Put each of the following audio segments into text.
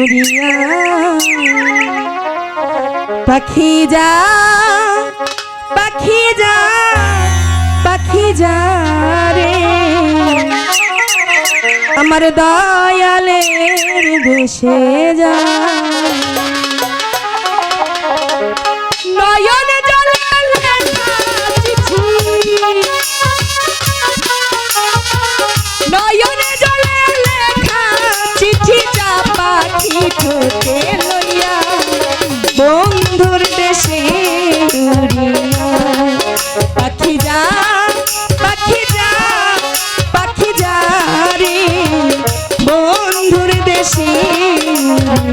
উড়িয়া পাখি যা পাখি যা পাখি যা রে। আমার দয়ালে দেশে যা। নয়ন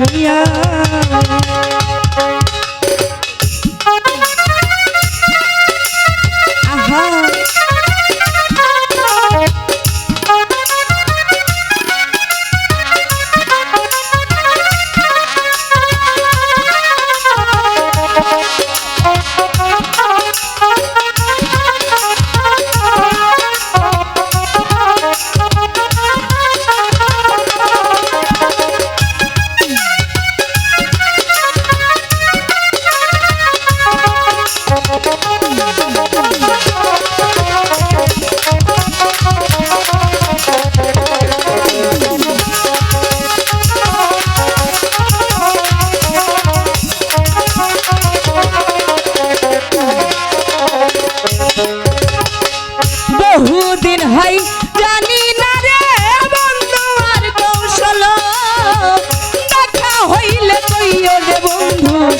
Yeah.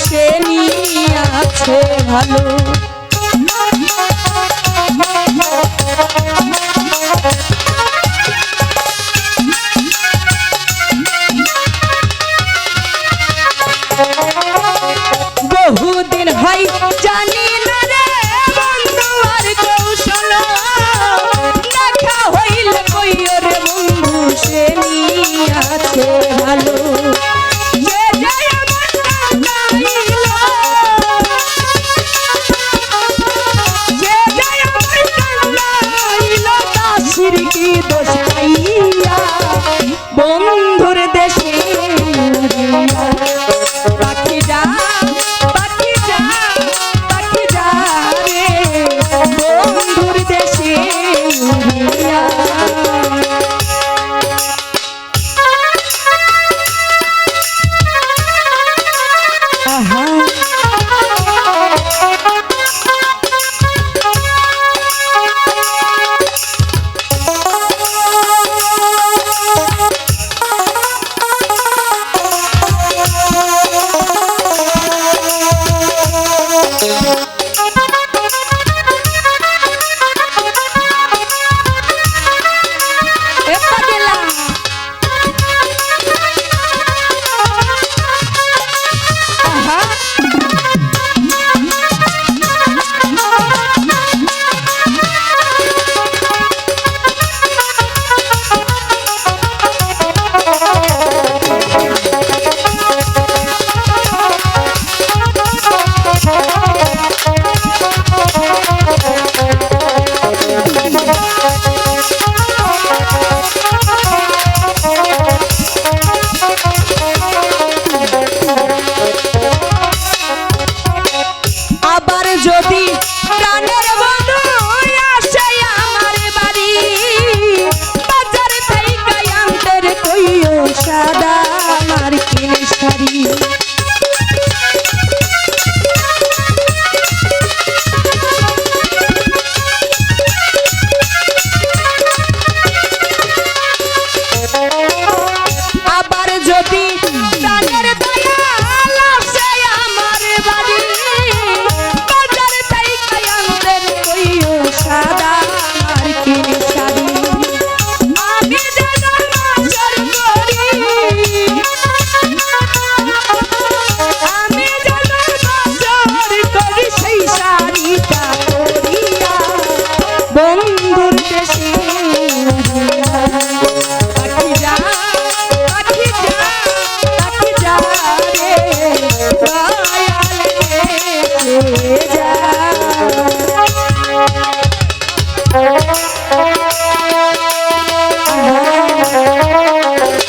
প্রেমী আছে ভালো? বহুদিন হয় জানি না রে বন্ধু আর কেউ আছে ভালো। পাইয়া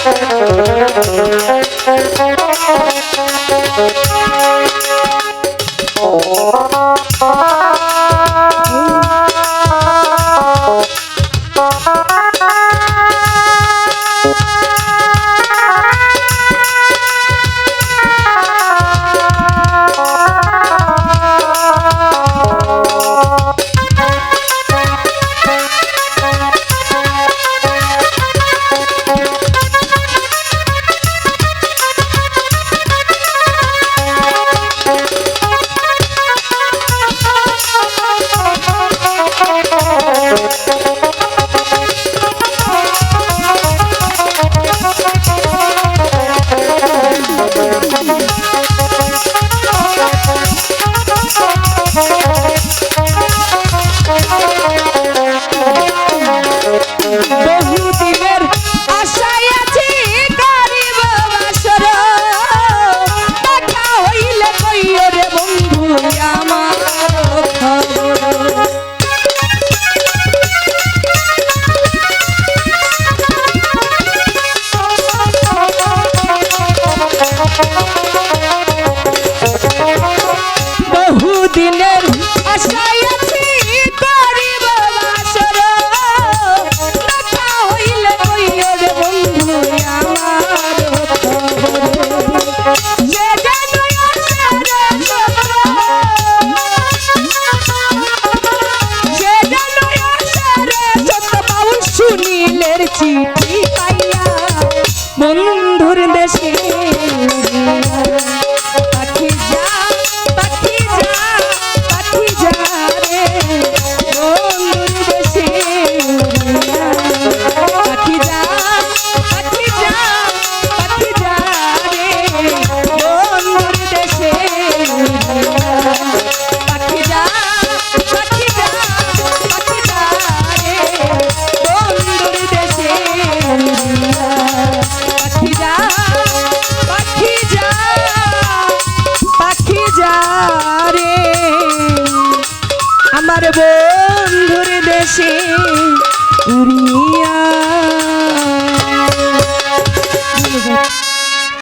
Thank you. বন্ধুর রে আমার বন্ধুর দেশে